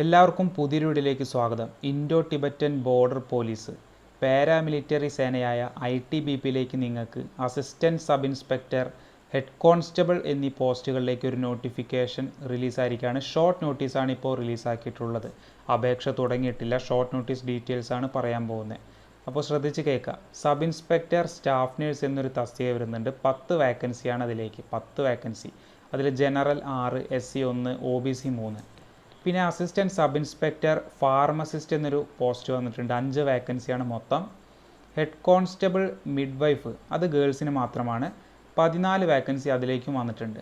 എല്ലാവർക്കും പുതിയൊരു സ്വാഗതം. Indo Tibetan border police paramilitary സേനയായ I T B പിയിലേക്ക് നിങ്ങൾക്ക് assistant sub inspector head constable എന്നീ പോസ്റ്റുകളിലേക്ക് ഒരു നോട്ടിഫിക്കേഷൻ റിലീസായിരിക്കുകയാണ്. ഷോർട്ട് നോട്ടീസാണ് ഇപ്പോൾ റിലീസാക്കിയിട്ടുള്ളത്. അപേക്ഷ തുടങ്ങിയിട്ടില്ല. ഷോർട്ട് നോട്ടീസ് ഡീറ്റെയിൽസ് ആണ് പറയാൻ പോകുന്നത്. അപ്പോൾ ശ്രദ്ധിച്ച് കേൾക്കുക സബ് ഇൻസ്പെക്ടർ സ്റ്റാഫ് നേഴ്സ് എന്നൊരു തസ്തിക വരുന്നുണ്ട്. പത്ത് വാക്കൻസിയാണ് അതിലേക്ക്. പത്ത് വാക്കൻസി. അതിൽ ജനറൽ ആറ് എസ് സി ഒന്ന് ഒ ബി സി മൂന്ന്. പിന്നെ അസിസ്റ്റന്റ് സബ് ഇൻസ്പെക്ടർ ഫാർമസിസ്റ്റ് എന്നൊരു പോസ്റ്റ് വന്നിട്ടുണ്ട്. അഞ്ച് വേക്കൻസിയാണ് മൊത്തം. ഹെഡ് കോൺസ്റ്റബിൾ മിഡ് വൈഫ് അത് ഗേൾസിന് മാത്രമാണ്. പതിനാല് വേക്കൻസി അതിലേക്കും വന്നിട്ടുണ്ട്.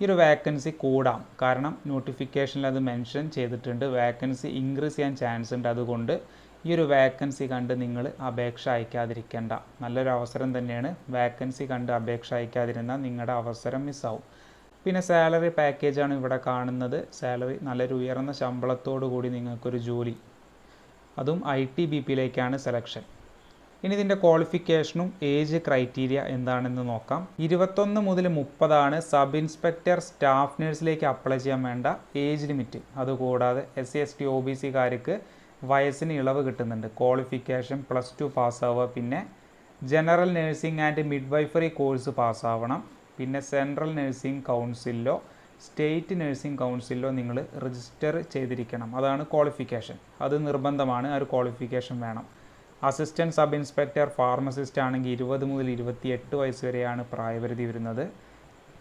ഈ ഒരു വേക്കൻസി കൂടാം. കാരണം നോട്ടിഫിക്കേഷനിൽ അത് മെൻഷൻ ചെയ്തിട്ടുണ്ട്. വേക്കൻസി ഇൻക്രീസ് ചെയ്യാൻ ചാൻസ് ഉണ്ട്. അതുകൊണ്ട് ഈ ഒരു വേക്കൻസി കണ്ട് നിങ്ങൾ അപേക്ഷ അയക്കാതിരിക്കേണ്ട. നല്ലൊരു അവസരം തന്നെയാണ്. വേക്കൻസി കണ്ട് അപേക്ഷ അയക്കാതിരുന്നാൽ നിങ്ങളുടെ അവസരം മിസ്സാവും പിന്നെ സാലറി പാക്കേജാണ് ഇവിടെ കാണുന്നത്. സാലറി നല്ലൊരു ഉയർന്ന ശമ്പളത്തോടു കൂടി നിങ്ങൾക്കൊരു ജോലി. അതും ഐ ടി ബി പിയിലേക്കാണ് സെലക്ഷൻ. ഇനി ഇതിന്റെ ക്വാളിഫിക്കേഷനും ഏജ് ക്രൈറ്റീരിയ എന്താണെന്ന് നോക്കാം. ഇരുപത്തൊന്ന് മുതൽ മുപ്പതാണ് സബ് ഇൻസ്പെക്ടർ സ്റ്റാഫ് നേഴ്സിലേക്ക് അപ്ലൈ ചെയ്യാൻ വേണ്ട ഏജ് ലിമിറ്റ്. അതുകൂടാതെ S C S T O B സിക്കാർക്ക് വയസ്സിന് ഇളവ് കിട്ടുന്നുണ്ട്. ക്വാളിഫിക്കേഷൻ പ്ലസ് ടു പാസ്സാവുക പിന്നെ general nursing and midwifery course പാസ്സാവണം. പിന്നെ സെൻട്രൽ നഴ്സിംഗ് കൗൺസിലോ സ്റ്റേറ്റ് നഴ്സിംഗ് കൗൺസിലോ നിങ്ങൾ രജിസ്റ്റർ ചെയ്തിരിക്കണം. അതാണ് ക്വാളിഫിക്കേഷൻ അത് നിർബന്ധമാണ്. ആ ഒരു ക്വാളിഫിക്കേഷൻ വേണം. അസിസ്റ്റന്റ് സബ് ഇൻസ്പെക്ടർ ഫാർമസിസ്റ്റ് ആണെങ്കിൽ ഇരുപത് മുതൽ ഇരുപത്തിയെട്ട് വയസ്സ് വരെയാണ് പ്രായപരിധി വരുന്നത്.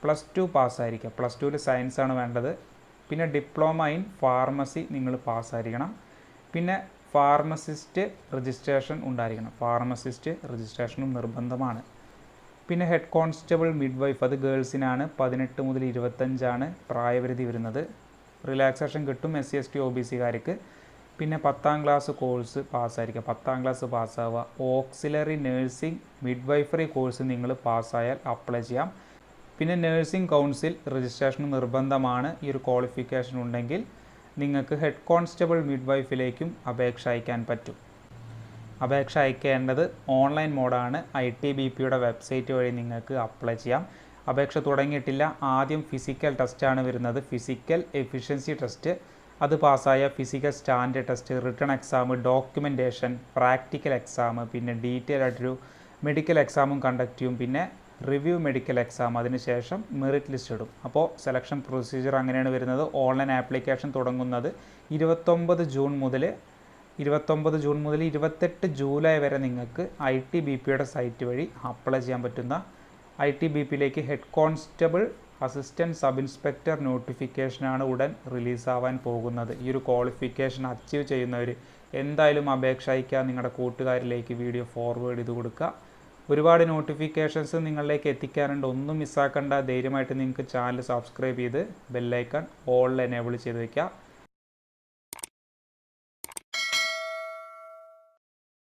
പ്ലസ് ടു പാസ്സായിരിക്കുക പ്ലസ് ടുവിൽ സയൻസ് ആണ് വേണ്ടത്. പിന്നെ ഡിപ്ലോമ ഇൻ ഫാർമസി നിങ്ങൾ പാസ്സായിരിക്കണം പിന്നെ ഫാർമസിസ്റ്റ് രജിസ്ട്രേഷൻ ഉണ്ടായിരിക്കണം. ഫാർമസിസ്റ്റ് രജിസ്ട്രേഷനും നിർബന്ധമാണ്. പിന്നെ ഹെഡ് കോൺസ്റ്റബിൾ മിഡ് വൈഫ് അത് ഗേൾസിനാണ് പതിനെട്ട് മുതൽ ഇരുപത്തഞ്ചാണ് പ്രായപരിധി വരുന്നത്. റിലാക്സേഷൻ കിട്ടും S C S T O B സിക്കാർക്ക് പിന്നെ പത്താം ക്ലാസ് കോഴ്സ് പാസ്സായിരിക്കുക പത്താം ക്ലാസ് പാസ്സാവുക auxiliary nursing midwifery course നിങ്ങൾ പാസ്സായാൽ അപ്ലൈ ചെയ്യാം. പിന്നെ നേഴ്സിംഗ് കൗൺസിൽ രജിസ്ട്രേഷൻ നിർബന്ധമാണ്. ഈ ഒരു ക്വാളിഫിക്കേഷൻ ഉണ്ടെങ്കിൽ നിങ്ങൾക്ക് ഹെഡ് കോൺസ്റ്റബിൾ മിഡ് വൈഫിലേക്കും അപേക്ഷ അയക്കാൻ പറ്റും. അപേക്ഷ അയക്കേണ്ടത് ഓൺലൈൻ മോഡാണ്. ഐ ടി ബി പിയുടെ വെബ്സൈറ്റ് വഴി നിങ്ങൾക്ക് അപ്ലൈ ചെയ്യാം. അപേക്ഷ തുടങ്ങിയിട്ടില്ല. ആദ്യം ഫിസിക്കൽ ടെസ്റ്റാണ് വരുന്നത്. Physical efficiency test. അത് പാസ്സായ physical standard test return exam documentation practical exam പിന്നെ ഡീറ്റെയിൽ ആയിട്ടൊരു മെഡിക്കൽ എക്സാമും കണ്ടക്ട് ചെയ്യും. പിന്നെ റിവ്യൂ മെഡിക്കൽ എക്സാം. അതിനുശേഷം മെറിറ്റ് ലിസ്റ്റ് ഇടും. അപ്പോൾ സെലക്ഷൻ പ്രൊസീജിയർ അങ്ങനെയാണ് വരുന്നത്. ഓൺലൈൻ ആപ്ലിക്കേഷൻ തുടങ്ങുന്നത് ഇരുപത്തൊമ്പത് ജൂൺ മുതൽ ഇരുപത്തൊമ്പത് ജൂൺ മുതൽ ഇരുപത്തെട്ട് ജൂലൈ വരെ നിങ്ങൾക്ക് ഐ ടി ബി പിയുടെ സൈറ്റ് വഴി അപ്ലൈ ചെയ്യാൻ പറ്റുന്ന ഐ ടി ബി പിയിലേക്ക് head constable assistant sub inspector നോട്ടിഫിക്കേഷനാണ് ഉടൻ റിലീസാവാൻ പോകുന്നത്. ഈ ഒരു ക്വാളിഫിക്കേഷൻ അച്ചീവ് ചെയ്യുന്നവർ എന്തായാലും അപേക്ഷ അയക്കാൻ നിങ്ങളുടെ കൂട്ടുകാരിലേക്ക് വീഡിയോ ഫോർവേഡ് ചെയ്ത് കൊടുക്കുക. ഒരുപാട് നോട്ടിഫിക്കേഷൻസ് നിങ്ങളിലേക്ക് എത്തിക്കാറുണ്ട്. ഒന്നും മിസ്സാക്കേണ്ട. ധൈര്യമായിട്ട് നിങ്ങൾക്ക് ചാനൽ സബ്സ്ക്രൈബ് ചെയ്ത് ബെല്ലൈക്കൺ ഓൾ എനേബിൾ ചെയ്ത് വയ്ക്കുക